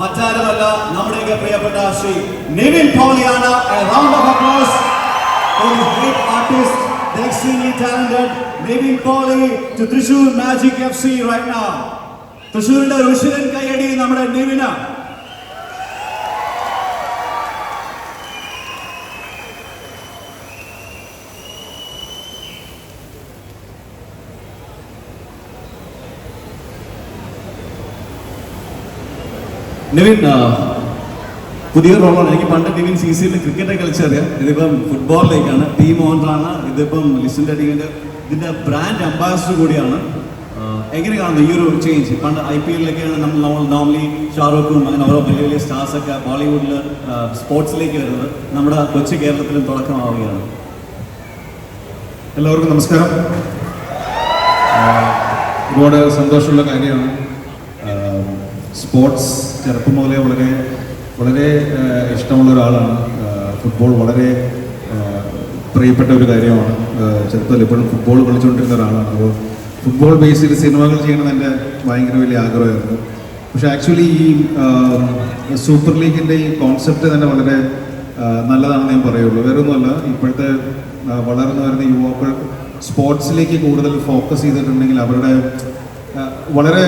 മറ്റാരുമല്ല നമ്മുടെയൊക്കെ പ്രിയപ്പെട്ട Shri Nivin പോളിയാണ് round of applause artist, the extremely talented Navin Poli to Trishur Magic FC right now. തൃശ്ശൂരിന്റെ ഋഷിരൻ കൈയടി നമ്മുടെ നിവിന നിവിൻ പുതിയ റോളാണ് എനിക്ക് പണ്ട് നിവിൻ സി സിയിൽ ക്രിക്കറ്റ് കളിച്ചറിയാം. ഇതിപ്പം ഫുട്ബോളിലേക്കാണ് ടീം ഓണറാണ് ഇതിപ്പം ലിസിന്റെ ടീമിന്റെ ഇതിന്റെ ബ്രാൻഡ് അംബാസിഡർ കൂടിയാണ്. എങ്ങനെ കാണുന്നു ഈ ഒരു ചേഞ്ച് പണ്ട് ഐ പി എല്ലിലൊക്കെയാണ് നമ്മൾ നോർമലി ഷാറൂഖും അങ്ങനെ ഓരോ വലിയ വലിയ സ്റ്റാർസൊക്കെ ബോളിവുഡിൽ സ്പോർട്സിലേക്ക് വരുന്നത്. നമ്മുടെ കൊച്ചു കേരളത്തിലും തുടക്കമാവുകയാണ്. എല്ലാവർക്കും നമസ്കാരം. ഒരുപാട് സന്തോഷമുള്ള കാര്യമാണ്. സ്പോർട്സ് ചെറുപ്പം മുതലേ വളരെ വളരെ ഇഷ്ടമുള്ള ഒരാളാണ്. ഫുട്ബോൾ വളരെ പ്രിയപ്പെട്ട ഒരു കാര്യമാണ്. ചെറുപ്പത്തിൽ എപ്പോഴും ഫുട്ബോൾ കളിച്ചുകൊണ്ടിരുന്ന ഒരാളാണ്. അപ്പോൾ ഫുട്ബോൾ ബേസിൽ സിനിമകൾ ചെയ്യണമെന്ന് എന്റെ ഭയങ്കര വലിയ ആഗ്രഹമായിരുന്നു. പക്ഷെ ആക്ച്വലി ഈ സൂപ്പർ ലീഗിന്റെ ഈ കോൺസെപ്റ്റ് തന്നെ വളരെ നല്ലതാണെന്ന് ഞാൻ പറയുള്ളൂ. വേറെ ഒന്നുമല്ല ഇപ്പോഴത്തെ വളർന്നു വരുന്ന യുവാക്കൾ സ്പോർട്സിലേക്ക് കൂടുതൽ ഫോക്കസ് ചെയ്തിട്ടുണ്ടെങ്കിൽ അവരുടെ വളരെ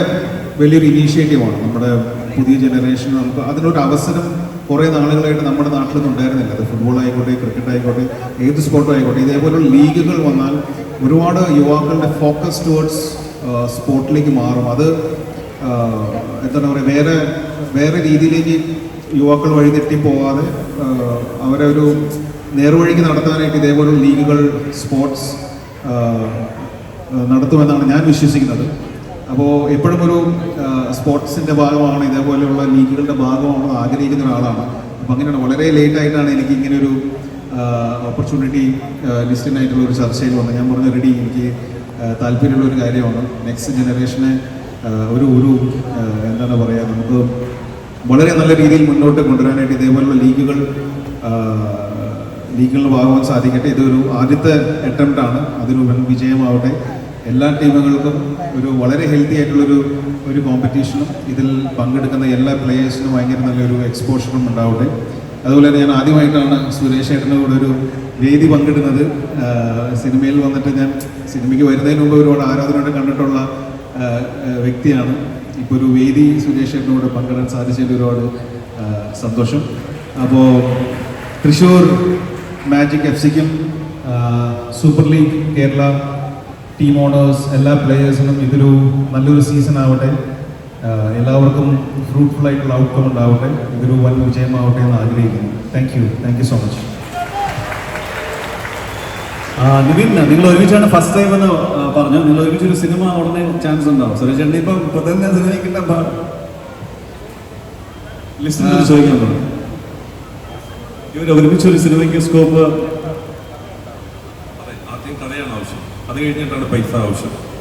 വലിയൊരു ഇനീഷ്യേറ്റീവാണ് നമ്മുടെ പുതിയ ജനറേഷൻ നമുക്ക് അതിനൊരു അവസരം കുറേ നാളുകളായിട്ട് നമ്മുടെ നാട്ടിലൊന്നും ഉണ്ടായിരുന്നില്ല അത് ഫുട്ബോൾ ആയിക്കോട്ടെ ക്രിക്കറ്റ് ആയിക്കോട്ടെ ഏത് സ്പോർട്ടും ആയിക്കോട്ടെ ഇതേപോലുള്ള ലീഗുകൾ വന്നാൽ ഒരുപാട് യുവാക്കളുടെ ഫോക്കസ് ടുവേർഡ്സ് സ്പോർട്ടിലേക്ക് മാറും. അത് എന്താണ് പറയുക വേറെ വേറെ രീതിയിലേക്ക് യുവാക്കൾ വഴിതെറ്റി പോകാതെ അവരെ ഒരു നേർവഴിക്ക് നടത്താനായിട്ട് ഇതേപോലുള്ള ലീഗുകൾ സ്പോർട്സ് ആഹ് നടത്തുമെന്നാണ് ഞാൻ വിശ്വസിക്കുന്നത്. അപ്പോൾ എപ്പോഴും ഒരു സ്പോർട്സിന്റെ ഭാഗമാണ് ഇതേപോലെയുള്ള ലീഗുകളുടെ ഭാഗമാണ് ആഗ്രഹിക്കുന്ന ഒരാളാണ്. അപ്പോൾ അങ്ങനെയാണ് വളരെ ലേറ്റ് ആയിട്ടാണ് എനിക്ക് ഇങ്ങനെ ഒരു ഓപ്പർച്യൂണിറ്റി ലിസ്റ്റിനായിട്ടുള്ള ഒരു ചർച്ചയിൽ വന്നത്. ഞാൻ പറഞ്ഞ റെഡി എനിക്ക് താല്പര്യമുള്ള ഒരു കാര്യമാണ്. നെക്സ്റ്റ് ജനറേഷനെ ഒരു ഒരു എന്താണ് പറയുക നമുക്ക് വളരെ നല്ല രീതിയിൽ മുന്നോട്ട് കൊണ്ടുവരാനായിട്ട് ഇതേപോലുള്ള ലീഗുകൾ ലീഗുകളിൽ ഭാഗമാകാൻ സാധിക്കട്ടെ. ഇതൊരു ആദ്യത്തെ അറ്റംപ്റ്റാണ് വൻ വിജയമാവട്ടെ. എല്ലാ ടീമുകൾക്കും ഒരു വളരെ ഹെൽത്തി ആയിട്ടുള്ളൊരു ഒരു കോമ്പറ്റീഷനും ഇതിൽ പങ്കെടുക്കുന്ന എല്ലാ പ്ലേയേഴ്സിനും ഭയങ്കര നല്ലൊരു എക്സ്പോഷറും ഉണ്ടാവട്ടെ. അതുപോലെ തന്നെ ഞാൻ ആദ്യമായിട്ടാണ് സുരേഷ് ഏട്ടന്റെ കൂടെ ഒരു വേദി പങ്കിടുന്നത്. സിനിമയിൽ വന്നിട്ട് ഞാൻ സിനിമയ്ക്ക് വരുന്നതിന് മുമ്പ് ഒരുപാട് ആരാധനയോടെ കണ്ടിട്ടുള്ള വ്യക്തിയാണ്. ഇപ്പോൾ ഒരു വേദി സുരേഷ് ഏട്ടനോട് പങ്കിടാൻ സാധിച്ചതിൽ ഒരുപാട് സന്തോഷം. അപ്പോൾ Thrissur magic F സിക്കും super league Kerala team owners എല്ലാ പ്ലേയേഴ്സിനും ഇതൊരു നല്ലൊരു സീസൺ ആവട്ടെ. എല്ലാവർക്കും ഫ്രൂട്ട്ഫുൾ ആയിട്ടുള്ള ഔട്ട്കം ഉണ്ടാവട്ടെ. ഇതൊരു വൻ വിജയമാവട്ടെ എന്ന് ആഗ്രഹിക്കുന്നു. Thank you thank you so much Nivin നിങ്ങൾ ഒരുമിച്ചാണ് ഫസ്റ്റ് ടൈം എന്ന് പറഞ്ഞു നിങ്ങൾ ഒരുമിച്ച് ഒരു സിനിമ ഉടനെ ചാൻസ് ഉണ്ടാവും. സുരേഷ് ചേട്ടൻ ഇപ്പം ഇപ്പൊ തന്നെ സിനിമയ്ക്കിട്ട ലിസ്റ്റിൽ ചോദിക്കാൻ പറഞ്ഞു ഇവർ ഒരുമിച്ച് ഒരു സിനിമയ്ക്ക് സ്കോപ്പ് ആദ്യം കഥയാണ് ആവശ്യം. അത് കഴിഞ്ഞിട്ടാണ് പൈസ ആവശ്യം.